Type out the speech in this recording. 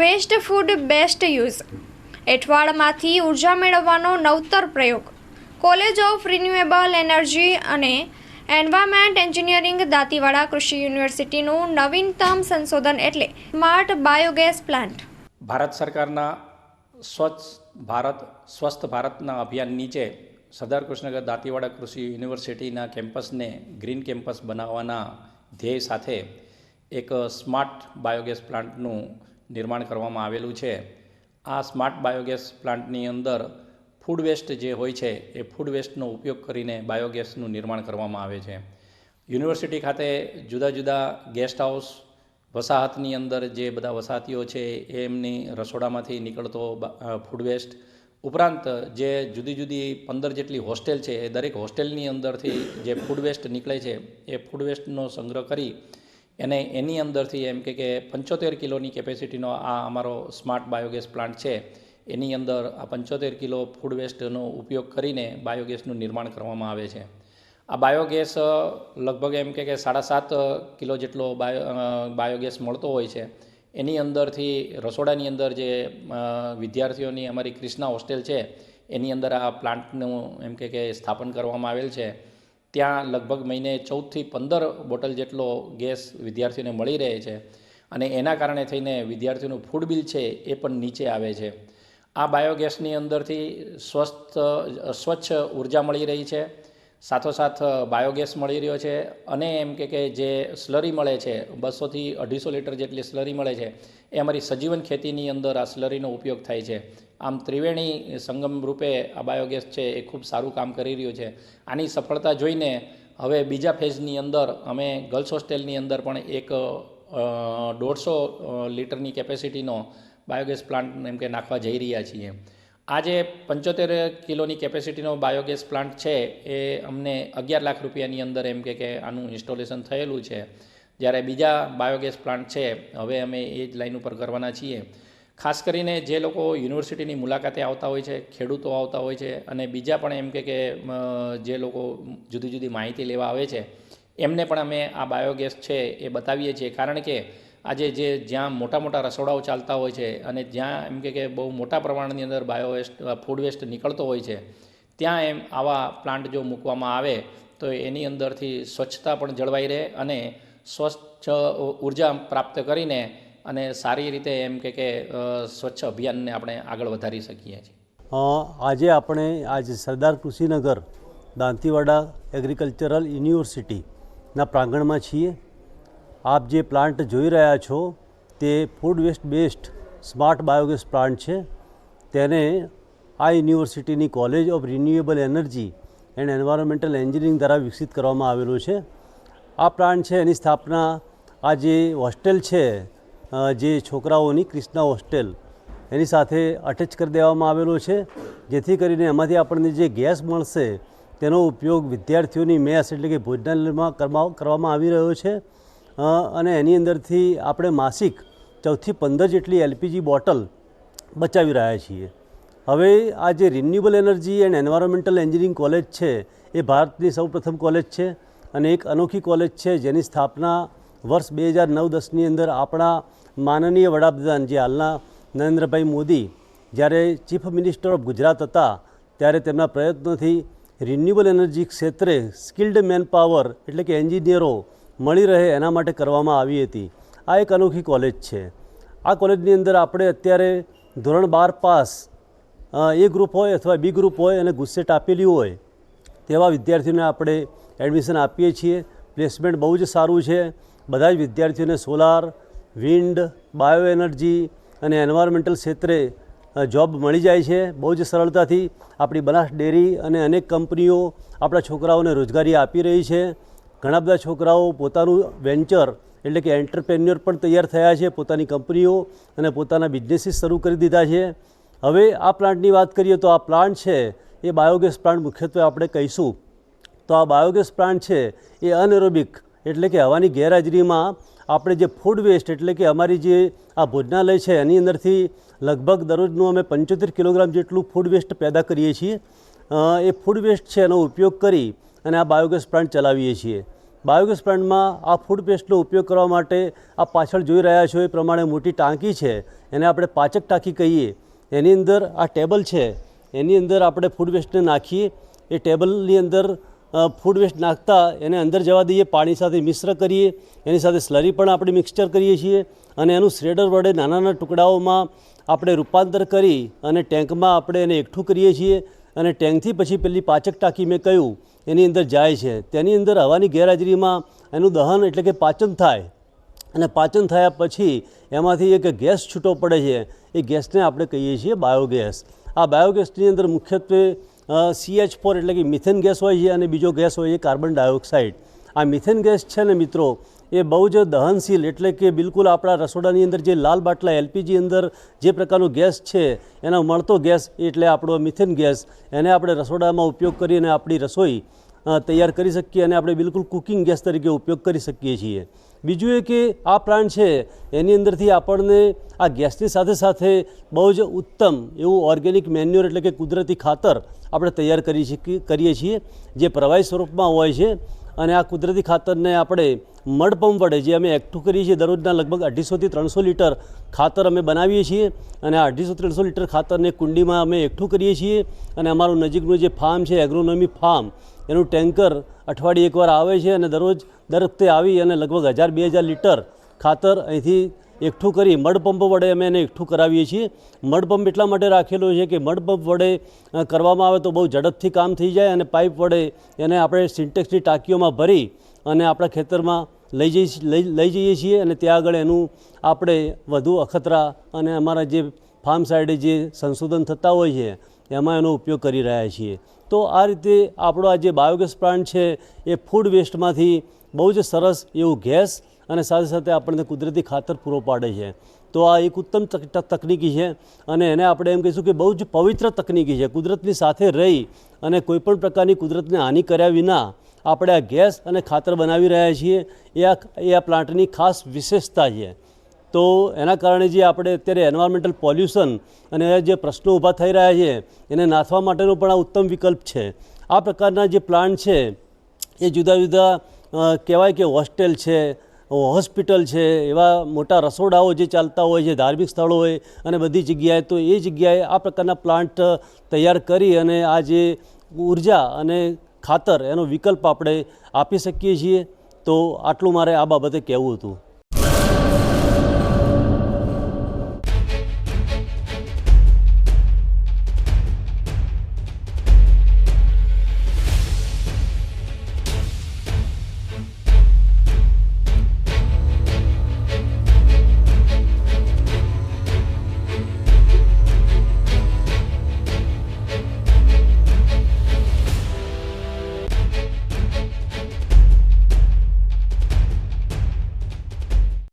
Waste food best use એઠવાડમાંથી ઊર્જા મેળવવાનો નવતર પ્રયોગ. કોલેજ ઓફ રિન્યુએબલ એનર્જી અને એન્વાયરમેન્ટ એન્જિનિયરિંગ દાંતીવાડા કૃષિ યુનિવર્સિટીનું નવીનતમ સંશોધન એટલે સ્માર્ટ બાયોગેસ પ્લાન્ટ ભારત સરકારના સ્વચ્છ ભારત, સ્વસ્થ ભારતના અભિયાન નીચે સરદાર કૃષ્ણનગર દાંતીવાડા કૃષિ યુનિવર્સિટીના કેમ્પસને ગ્રીન કેમ્પસ બનાવવાના ધ્યેય સાથે એક સ્માર્ટ બાયોગેસ પ્લાન્ટનું નિર્માણ કરવામાં આવેલું છે. આ સ્માર્ટ બાયોગેસ પ્લાન્ટની અંદર ફૂડ વેસ્ટ જે હોય છે, એ ફૂડ વેસ્ટનો ઉપયોગ કરીને બાયોગેસનું નિર્માણ કરવામાં આવે છે. યુનિવર્સિટી ખાતે જુદા જુદા ગેસ્ટ હાઉસ વસાહતની અંદર જે બધા વસાહતીઓ છે, એ એમની રસોડામાંથી નીકળતો ફૂડ વેસ્ટ ઉપરાંત જે જુદી જુદી પંદર જેટલી હોસ્ટેલ છે, એ દરેક હોસ્ટેલની અંદરથી જે ફૂડ વેસ્ટ નીકળે છે, એ ફૂડ વેસ્ટનો સંગ્રહ કરી એને એની અંદરથી એમ કે કે પંચોતેર કિલોની કેપેસિટીનો આ અમારો સ્માર્ટ બાયોગેસ પ્લાન્ટ છે, એની અંદર આ પંચોતેર કિલો ફૂડ વેસ્ટનો ઉપયોગ કરીને બાયોગેસનું નિર્માણ કરવામાં આવે છે. આ બાયોગેસ લગભગ એમ કે સાડા સાત કિલો જેટલો બાયો બાયોગેસ મળતો હોય છે. એની અંદરથી રસોડાની અંદર જે વિદ્યાર્થીઓની અમારી ક્રિષ્ના હોસ્ટેલ છે, એની અંદર આ પ્લાન્ટનું એમ કે સ્થાપન કરવામાં આવેલ છે. ત્યાં લગભગ મહિને ચૌદથી પંદર બોટલ જેટલો ગેસ વિદ્યાર્થીઓને મળી રહે છે અને એના કારણે થઈને વિદ્યાર્થીઓનું ફૂડ બિલ છે એ પણ નીચે આવે છે. આ બાયોગેસની અંદરથી સ્વસ્થ સ્વચ્છ ઊર્જા મળી રહી છે. સાથોસાથ બાયોગેસ મળી રહ્યો છે અને એમ કે કે જે સ્લરી મળે છે, બસોથી અઢીસો લીટર જેટલી સ્લરી મળે છે, એ અમારી સજીવન ખેતીની અંદર આ સ્લરીનો ઉપયોગ થાય છે. આમ ત્રિવેણી સંગમ રૂપે આ બાયોગેસ છે એ ખૂબ સારું કામ કરી રહ્યું છે. આની સફળતા જોઈને હવે બીજા ફેઝની અંદર અમે ગર્લ્સ હોસ્ટેલની અંદર પણ એક દોઢસો લીટરની કેપેસિટીનો બાયોગેસ પ્લાન્ટ એમ કે નાખવા જઈ રહ્યા છીએ. આ જે પંચોતેર કિલોની કેપેસિટીનો બાયોગેસ પ્લાન્ટ છે, એ અમને અગિયાર લાખ રૂપિયાની અંદર એમ કે આનું ઇન્સ્ટોલેશન થયેલું છે. જ્યારે બીજા બાયોગેસ પ્લાન્ટ છે, હવે અમે એ જ લાઈન ઉપર કરવાના છીએ. ખાસ કરીને જે લોકો યુનિવર્સિટીની મુલાકાતે આવતા હોય છે, ખેડૂતો આવતા હોય છે, અને બીજા પણ એમ કે જે લોકો જુદી જુદી માહિતી લેવા આવે છે, એમને પણ અમે આ બાયોગેસ છે એ બતાવીએ છીએ. કારણ કે આજે જે જ્યાં મોટા મોટા રસોડાઓ ચાલતા હોય છે અને જ્યાં એમ કે કે બહુ મોટા પ્રમાણની અંદર બાયો વેસ્ટ ફૂડ વેસ્ટ નીકળતો હોય છે, ત્યાં એમ આવા પ્લાન્ટ જો મૂકવામાં આવે, તો એની અંદરથી સ્વચ્છતા પણ જળવાઈ રહે અને સ્વચ્છ ઊર્જા પ્રાપ્ત કરીને અને સારી રીતે એમ કે કે સ્વચ્છ અભિયાનને આપણે આગળ વધારી શકીએ છીએ. આજે આપણે આજે સરદાર કૃષિનગર, દાંતીવાડા એગ્રીકલ્ચરલ યુનિવર્સિટીના પ્રાંગણમાં છીએ. આપ જે પ્લાન્ટ જોઈ રહ્યા છો, તે food waste based smart biogas plant છે. તેને આ યુનિવર્સિટીની college of renewable energy and environmental engineering દ્વારા વિકસિત કરવામાં આવેલો છે. આ પ્લાન્ટ છે, એની સ્થાપના આ જે હોસ્ટેલ છે જે છોકરાઓની ક્રિષ્ના હોસ્ટેલ, એની સાથે અટેચ કરી દેવામાં આવેલો છે. જેથી કરીને એમાંથી આપણને જે ગેસ મળશે, તેનો ઉપયોગ વિદ્યાર્થીઓની મેસ એટલે કે ભોજનાલયમાં કરવા- કરવામાં આવી રહ્યો છે. અને એની અંદરથી આપણે માસિક ચૌદથી પંદર જેટલી એલપીજી બોટલ બચાવી રહ્યા છીએ. હવે આ જે renewable energy and environmental engineering college છે, એ ભારતની સૌપ્રથમ કોલેજ છે અને એક અનોખી કોલેજ છે જેની સ્થાપના વર્ષ બે હજાર નવ દસની અંદર આપણા માનનીય વડાપ્રધાન જે હાલના નરેન્દ્રભાઈ મોદી જ્યારે ચીફ મિનિસ્ટર ઓફ ગુજરાત હતા, ત્યારે તેમના પ્રયત્નોથી રિન્યુએબલ એનર્જી ક્ષેત્રે સ્કિલ્ડ મેન પાવર એટલે કે એન્જિનિયરો મળી રહે એના માટે કરવામાં આવી હતી. આ એક અનોખી કોલેજ છે. આ કોલેજની અંદર આપણે અત્યારે ધોરણ બાર પાસ એ ગ્રુપ હોય અથવા બી ગ્રુપ હોય અને ગુસ્સેટ આપેલી હોય, તેવા વિદ્યાર્થીઓને આપણે એડમિશન આપીએ છીએ. પ્લેસમેન્ટ બહુ જ સારું છે. બધા જ વિદ્યાર્થીઓને સોલાર, વિન્ડ બાયો એનર્જી અને એન્વાયરમેન્ટલ ક્ષેત્રે જોબ મળી જાય છે. બહુ જ સરળતાથી આપણી બનાસ ડેરી અને અનેક કંપનીઓ આપણા છોકરાઓને રોજગારી આપી રહી છે. ઘણા બધા છોકરાઓ પોતાનું વેન્ચર એટલે કે એન્ટરપ્રેન્યોર પણ તૈયાર થયા છે, પોતાની કંપનીઓ અને પોતાના બિઝનેસીસ શરૂ કરી દીધા છે. હવે આ પ્લાન્ટની વાત કરીએ તો આ પ્લાન્ટ છે, એ બાયોગેસ પ્લાન્ટ મુખ્યત્વે આપણે કહીશું. તો આ બાયોગેસ પ્લાન્ટ છે, એ અનએરોબિક એટલે કે હવાની ગેરહાજરીમાં આપણે જે ફૂડ વેસ્ટ એટલે કે અમારી જે આ ભોજનાલય છે, એની અંદરથી લગભગ દરરોજનું અમે પંચોતેર કિલોગ્રામ જેટલું ફૂડ વેસ્ટ પેદા કરીએ છીએ. એ ફૂડ વેસ્ટ છે, એનો ઉપયોગ કરી અને આ બાયોગેસ પ્લાન્ટ ચલાવીએ છીએ. બાયોગેસ પ્લાન્ટમાં આ ફૂડ પેસ્ટનો ઉપયોગ કરવા માટે આ પાછળ જોઈ રહ્યા છો એ પ્રમાણે મોટી ટાંકી છે. એને આપણે પાચક ટાંકી કહીએ. એની અંદર આ ટેબલ છે. એની અંદર આપણે ફૂડ વેસ્ટને નાખીએ. એ ટેબલની અંદર ફૂડ વેસ્ટ નાખતા એને અંદર જવા દઈએ, પાણી સાથે મિશ્ર કરીએ. એની સાથે સ્લરી પણ આપણે મિક્સચર કરીએ છીએ અને એનું શ્રેડર વડે નાના નાના ટુકડાઓમાં આપણે રૂપાંતર કરી અને ટેન્કમાં આપણે એને એકઠું કરીએ છીએ. અને ટેન્કથી પછી પેલી પાચક ટાંકી મેં કહ્યું. એની અંદર જાય છે. તેની અંદર હવાની ગેરહાજરીમાં એનું દહન એટલે કે પાચન થાય. અને પાચન થયા પછી એમાંથી એક ગેસ છૂટો પડે છે. એ ગેસને આપણે કહીએ છીએ બાયોગેસ. આ બાયોગેસની અંદર મુખ્યત્વે સીએચ ફોર એટલે કે મિથેન ગેસ હોય છે અને બીજો ગેસ હોય છે કાર્બન ડાયોક્સાઇડ. આ મિથેન ગેસ છે ને મિત્રો, એ બહુ જ દહનશીલ એટલે કે બિલકુલ આપણા રસોડાની અંદર જે લાલ બાટલા એલપીજી અંદર જે પ્રકારનો ગેસ છે, એનો મળતો ગેસ એટલે આપણો મિથેન ગેસ, એને આપણે રસોડામાં ઉપયોગ કરીને આપણી રસોઈ તૈયાર કરી શકીએ અને આપણે બિલકુલ કુકિંગ ગેસ તરીકે ઉપયોગ કરી શકીએ છીએ. બીજું એ કે આ પ્લાન્ટ છે, એની અંદરથી આપણને આ ગેસની સાથે સાથે બહુ જ ઉત્તમ એવું ઓર્ગેનિક મેન્યુઅર એટલે કે કુદરતી ખાતર આપણે તૈયાર કરી શકીએ કરીએ છીએ, જે પ્રવાહી સ્વરૂપમાં હોય છે. અને આ કુદરતી ખાતરને આપણે મડ પંપ વડે જે અમે એકઠું કરીએ છીએ, દરરોજના લગભગ અઢીસોથી ત્રણસો લીટર ખાતર અમે બનાવીએ છીએ અને આ અઢીસો ત્રણસો લીટર ખાતરને કુંડીમાં અમે એકઠું કરીએ છીએ. અને અમારું નજીકનું જે ફાર્મ છે, એગ્રોનોમી ફાર્મ, એનું ટેન્કર અઠવાડિયે એકવાર આવે છે અને દરરોજ દર વખતે આવી અને લગભગ હજાર બે હજાર લીટર ખાતર અહીંથી એકઠું કરી મડપંપ વડે અમે એને એકઠું કરાવીએ છીએ. મડપંપ એટલા માટે રાખેલો છે કે મડપંપ વડે કરવામાં આવે તો બહુ ઝડપથી કામ થઈ જાય અને પાઇપ વડે એને આપણે સિન્ટેક્સની ટાંકીઓમાં ભરી અને આપણા ખેતરમાં લઈ જઈ લઈ જઈએ છીએ અને ત્યાં આગળ એનું આપણે વધુ અખતરા અને અમારા જે ફાર્મ સાઈડે જે સંશોધન થતા હોય છે, એમાં એનો ઉપયોગ કરી રહ્યા છીએ. તો આ રીતે આપણો આ જે બાયોગેસ પ્લાન્ટ છે, એ ફૂડ વેસ્ટમાંથી બહુ જ સરસ એવું ગેસ અને સાથે સાથે આપણને કુદરતી ખાતર પૂરો પાડે છે. તો આ એક ઉત્તમ તક- તક- છે અને એને આપણે એમ કહીશું કે બહુ જ પવિત્ર તકનિકી છે. કુદરતની સાથે રહી અને કોઈપણ પ્રકારની કુદરતને હાનિ કર્યા વિના આપણે આ ગેસ અને ખાતર બનાવી રહ્યા છીએ. એ આ એ આ પ્લાન્ટની ખાસ વિશેષતા છે. તો એના કારણે જે આપણે અત્યારે એન્વાયરમેન્ટલ પોલ્યુશન અને જે પ્રશ્નો ઊભા થઈ રહ્યા છે, એને નાથવા માટેનો પણ આ ઉત્તમ વિકલ્પ છે. આ પ્રકારના જે પ્લાન્ટ છે, એ જુદા જુદા કહેવાય કે હોસ્ટેલ છે હોસ્પિટલ છે, એવા મોટા રસોડાઓ જે ચાલતા હોય છે, ધાર્મિક સ્થળો હોય અને બધી જગ્યાએ, તો એ જગ્યાએ આ પ્રકારના પ્લાન્ટ તૈયાર કરી અને આ જે ઊર્જા અને ખાતર એનો વિકલ્પ આપણે આપી શકીએ છીએ. તો આટલું મારે આ બાબતે કહેવું હતું.